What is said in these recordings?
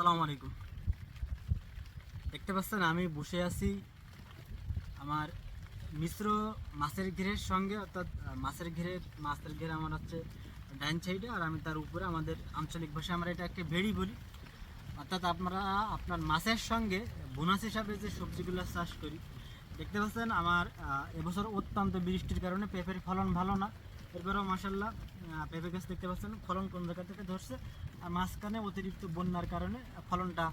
আসসালামু আলাইকুম। দেখতে পাচ্ছেন, আমি বসে আছি আমার মিশ্র মাছের ঘেরের সঙ্গে, অর্থাৎ মাছের ঘেরে মাছের ঘেরে আমার হচ্ছে ডাইন সাইডে, আর আমি তার উপরে আমাদের আঞ্চলিক ভাষায় আমরা এটাকে ভেড়ি বলি। অর্থাৎ আপনারা আপনার মাছের সঙ্গে বোনাস হিসাবে যে সবজিগুলো চাষ করি, দেখতে পাচ্ছেন আমার এবছর অত্যন্ত বৃষ্টির কারণে পেঁপের ফলন ভালো না। এরপরেও মাসাল্লাহ পেঁপে গাছ দেখতে পাচ্ছেন, ফলন কোন জায়গা থেকে ধরছে? মাঝখানে অতিরিক্ত বন্যার কারণে ফলনটা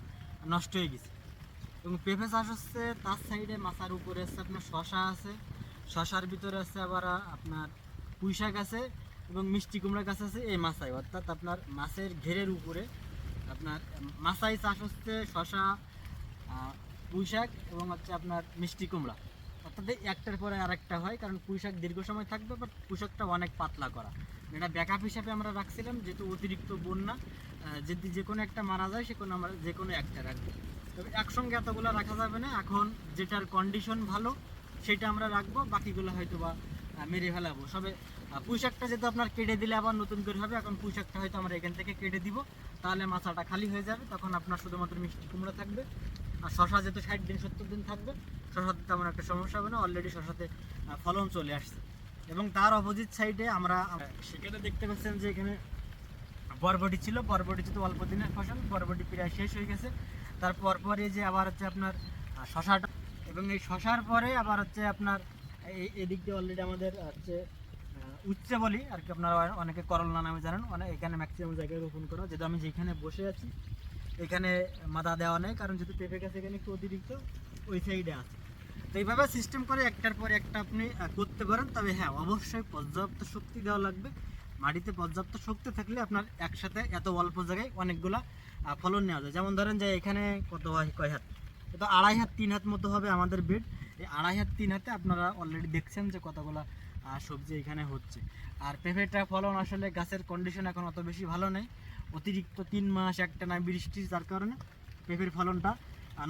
নষ্ট হয়ে গেছে। এবং পেঁপে চাষ হচ্ছে, তার সাইডে মাথার উপরে আছে আপনার শশা আছে। শশার ভিতরে আছে আবার আপনার পুঁই শাক আছে এবং মিষ্টি কুমড়া গাছ আছে, এই মাছায় অর্থাৎ আপনার মাছের ঘেরের উপরে আপনার মাছাই চাষ হচ্ছে শশা পুঁই শাক এবং হচ্ছে আপনার মিষ্টি কুমড়া। অর্থাৎ একটার পরে আরেকটা হয়, কারণ পুঁই শাক দীর্ঘ সময় থাকবে বাট পুঁই শাকটা অনেক পাতলা করা। এটা ব্যাকআপ হিসাবে আমরা রাখছিলাম যেহেতু অতিরিক্ত বন্যা যদি যে কোনো একটা মারা যায় সে কোনো আমরা যে কোনো একটা রাখব। তবে একসঙ্গে এতগুলো রাখা যাবে না। এখন যেটার কন্ডিশন ভালো সেটা আমরা রাখব বাকিগুলো হয়তো বা মেরে ফেলাবো। সবে আহ, পুঁই শাকটা যেহেতু আপনার কেটে দিলে আবার নতুন করে হবে এখন পুঁই শাকটা হয়তো আমরা এখান থেকে কেটে দিব। তাহলে মাথাটা খালি হয়ে যাবে তখন আপনার শুধুমাত্র মিষ্টি কুমড়া থাকবে। আর শশা যেহেতু ষাট দিন সত্তর দিন থাকবে শশাতে তেমন একটা সমস্যা হবে না অলরেডি শশাতে ফলন চলে আসছে। এবং তার অপোজিট সাইডে আমরা, সেখানে দেখতে পাচ্ছেন যে এখানে বরবটি ছিল। বরবটি যেহেতু অল্প দিনের ফসল বরবটি প্রায় শেষ হয়ে গেছে। তারপর পরে যে আবার হচ্ছে আপনার শশাটা এবং এই শশার পরে আবার হচ্ছে আপনার, এই এদিক দিয়ে অলরেডি আমাদের হচ্ছে উচ্ছে বলি, আর কি আপনারা অনেকে করলা নামে জানেন। অনেক এখানে ম্যাক্সিমাম জায়গায় রোপণ করা। যেহেতু আমি যেখানে বসে আছি, এখানে মাদা দেওয়া নেই, কারণ যেহেতু পেঁপে গাছ এখানে একটু অতিরিক্ত, ওই সাইডে আছে। তো এইভাবে সিস্টেম করে একটার পর একটা আপনি করতে পারেন। তবে হ্যাঁ অবশ্যই পর্যাপ্ত শক্তি দেওয়া লাগবে। মাটিতে পর্যাপ্ত শক্তি থাকলে আপনার একসাথে এত অল্প জায়গায় অনেকগুলা ফলন নেওয়া যায়। যেমন ধরেন যে এখানে কত হয়, কয় হাত? এটা আড়াই হাত, তিন হাত মতো হবে আমাদের বেড এই আড়াই হাত, তিন হাতে আপনারা অলরেডি দেখছেন যে কতগুলো সবজি এখানে হচ্ছে। আর পেঁপেটা ফলন আসলে গাছের কন্ডিশন এখন অত বেশি ভালো নেই। অতিরিক্ত তিন মাস, একটা না বৃষ্টি, যার কারণে পেঁপের ফলনটা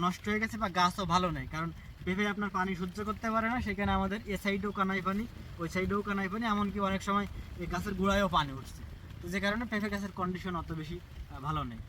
নষ্ট হয়ে গেছে বা গাছও ভালো নেই। কারণ পেঁপে আপনার পানি সহ্য করতে পারে না, সেখানে আমাদের এ সাইডেও কানাই পানি, ওই সাইডেও কানাই পানি, এমনকি অনেক সময় এই গাছের গোড়ায়ও পানি উঠছে। তো যে কারণে পেঁপে গাছের কন্ডিশন অত বেশি ভালো নেই।